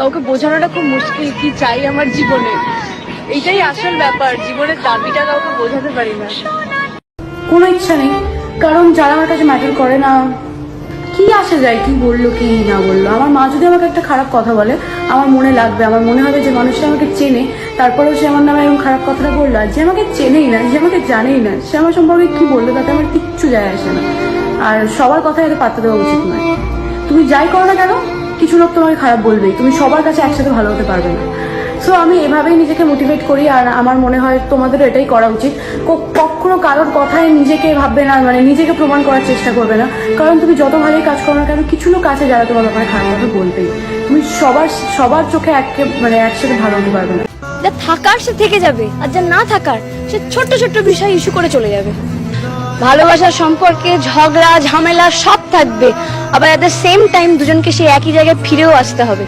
কাউকে বোঝানোটা খুব মুশকিল কি চাই আমার জীবনে। এইটাই আসল ব্যাপার, জীবনের দাবিটা কাউকে বোঝাতে পারি না। কোনো ইচ্ছা নেই, কারণ যারা আমার কাছে ম্যাটার করে না, কি আসে যায়, কি বলল, কি না বলল? আমার মা যদি আমাকে একটা খারাপ কথা বলে, আমার মনে লাগবে, আমার মনে হবে যে মানুষটা আমাকে চেনে, তারপরেও সে আমার নামে এরকম খারাপ কথাটা বলল, আর যে আমাকে চেনেই না, যে আমাকে জানেই না, সে আমার সম্পর্কে কি বলল, তাতে আমার কিচ্ছু যায় আসে না। আর সবার কথা এতে পাত্তা দেওয়া উচিত নয়। তুমি যাই করো না কেন কিছু লোক তোমাকে খারাপ বলবেই। তুমি সবার কাছে একসাথে ভালো হতে পারবে না। সো আমি এভাবেই নিজেকে মোটিভেট করি আর আমার মনে হয় তোমাদেরও এটাই করা উচিত। কখনো কারোর কথায় নিজেকে ভাববে না মানে নিজেকে প্রমাণ করার চেষ্টা করবে না। কারণ তুমি যত ভালোই কাজ করো না কেন, কিছু লোক আছে যারা তোমার ব্যাপারে খারাপ কথা বলবেই। তুমি সবার সবার চোখে একে মানে একসাথে ভালো হতে পারবে না। যা থাকার সে থেকে যাবে, আর যা না থাকার, সে ছোট্ট ছোট্ট বিষয় ইস্যু করে চলে যাবে। ভালোবাসার সম্পর্কে ঝগড়া, ঝামেলা সব থাকবে। আবার অ্যাট দ্য সেম টাইম দুজনকে সেই একই জায়গায় ফিরেও আসতে হবে।